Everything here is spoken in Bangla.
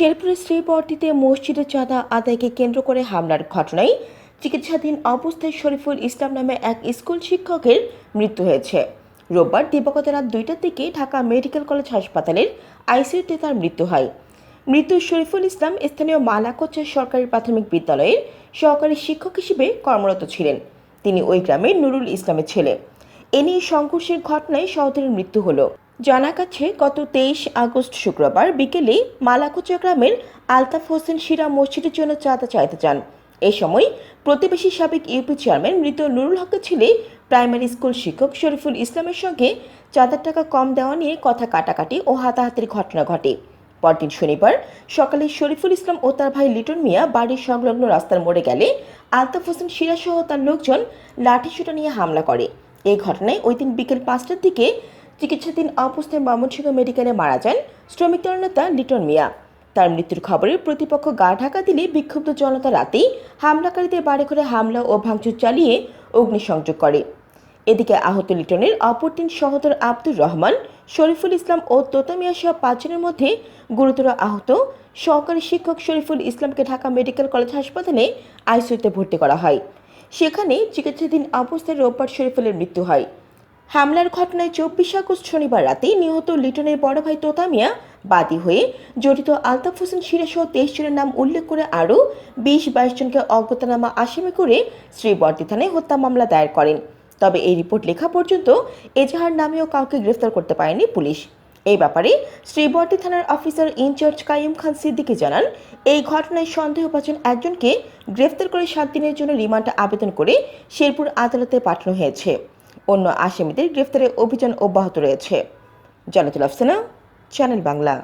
শেরপুরের শ্রীবর্তিতে মসজিদের চাঁদা আদায়কে কেন্দ্র করে হামলার ঘটনায় চিকিৎসাধীন অবস্থায় শরীফুল ইসলাম নামে এক স্কুল শিক্ষকের মৃত্যু হয়েছে। রোববার দিবাগত রাত দুইটার দিকে ঢাকা মেডিকেল কলেজ হাসপাতালের আইসিইউতে তার মৃত্যু হয়। মৃত্যু শরীফুল ইসলাম স্থানীয় মালাকোচা সরকারি প্রাথমিক বিদ্যালয়ের সহকারী শিক্ষক হিসেবে কর্মরত ছিলেন। তিনি ওই গ্রামের নুরুল ইসলামের ছেলে। এ নিয়ে সংঘর্ষের ঘটনায় সহোদরের মৃত্যু হলো। জানা গেছে, গত তেইশ আগস্ট শুক্রবার বিকেলে মালাকুচা গ্রামের আলতাফ হোসেন শিরা মসজিদের জন্য চাঁদা চাইতে যান। এ সময় প্রতিবেশী সাবেক ইউপি চেয়ারম্যান মৃত নুরুল হকের ছেলে, প্রাইমারি স্কুল শিক্ষক শরীফুল ইসলামের সঙ্গে চাঁদার টাকা কম দেওয়া নিয়ে কথা কাটাকাটি ও হাতাহাতির ঘটনা ঘটে। পরদিন শনিবার সকালে শরীফুল ইসলাম ও তার ভাই লিটন মিয়া বাড়ির সংলগ্ন রাস্তার মোড়ে গেলে আলতাফ হোসেন শিরাসহ তার লোকজন লাঠিসোঁটা নিয়ে হামলা করে। এই ঘটনায় ওই দিন বিকেল পাঁচটার দিকে চিকিৎসাধীন অবস্থায় ময়মনসিংহ মেডিকেলে মারা যান শ্রমিক নেতা লিটন মিয়া। তার মৃত্যুর খবরে প্রতিপক্ষ গা ঢাকা দিলে বিক্ষুব্ধ জনতা রাতেই হামলাকারীদের বাড়ি ঘরে হামলা ও ভাঙচুর চালিয়ে অগ্নিসংযোগ করে। এদিকে আহত লিটনের অপর তিন সহোদর আব্দুর রহমান, শরীফুল ইসলাম ও তোতা মিয়া সহ পাঁচজনের মধ্যে গুরুতর আহত সহকারী শিক্ষক শরীফুল ইসলামকে ঢাকা মেডিকেল কলেজ হাসপাতালে আইসিইউতে ভর্তি করা হয়। সেখানে চিকিৎসাধীন অবস্থায় রোববার শরীফুলের মৃত্যু হয়। হামলার ঘটনায় চব্বিশ আগস্ট শনিবার রাতে নিহত লিটনের বড় ভাই তোতামিয়া বাদী হয়ে জড়িত আলতাফ হোসেন শিরাসহ তেইশ জনের নাম উল্লেখ করে আরও বিশ বাইশ জনকে অজ্ঞাতনামা আসামি করে শ্রী শ্রীবর্তী থানায় হত্যা মামলা দায়ের করেন। তবে এই রিপোর্ট লেখা পর্যন্ত এজাহার নামেও কাউকে গ্রেফতার করতে পারেনি পুলিশ। এই ব্যাপারে শ্রীবর্তী থানার officer in charge Kaim Khan Siddiqui জানান, এই ঘটনায় সন্দেহভাজন একজনকে গ্রেফতার করে সাত দিনের জন্য রিমান্ড আবেদন করে শেরপুর আদালতে পাঠানো হয়েছে। অন্য আসামিদের গ্রেফতারে অভিযান অব্যাহত রয়েছে। জানাতুল আফসানা, চ্যানেল বাংলা।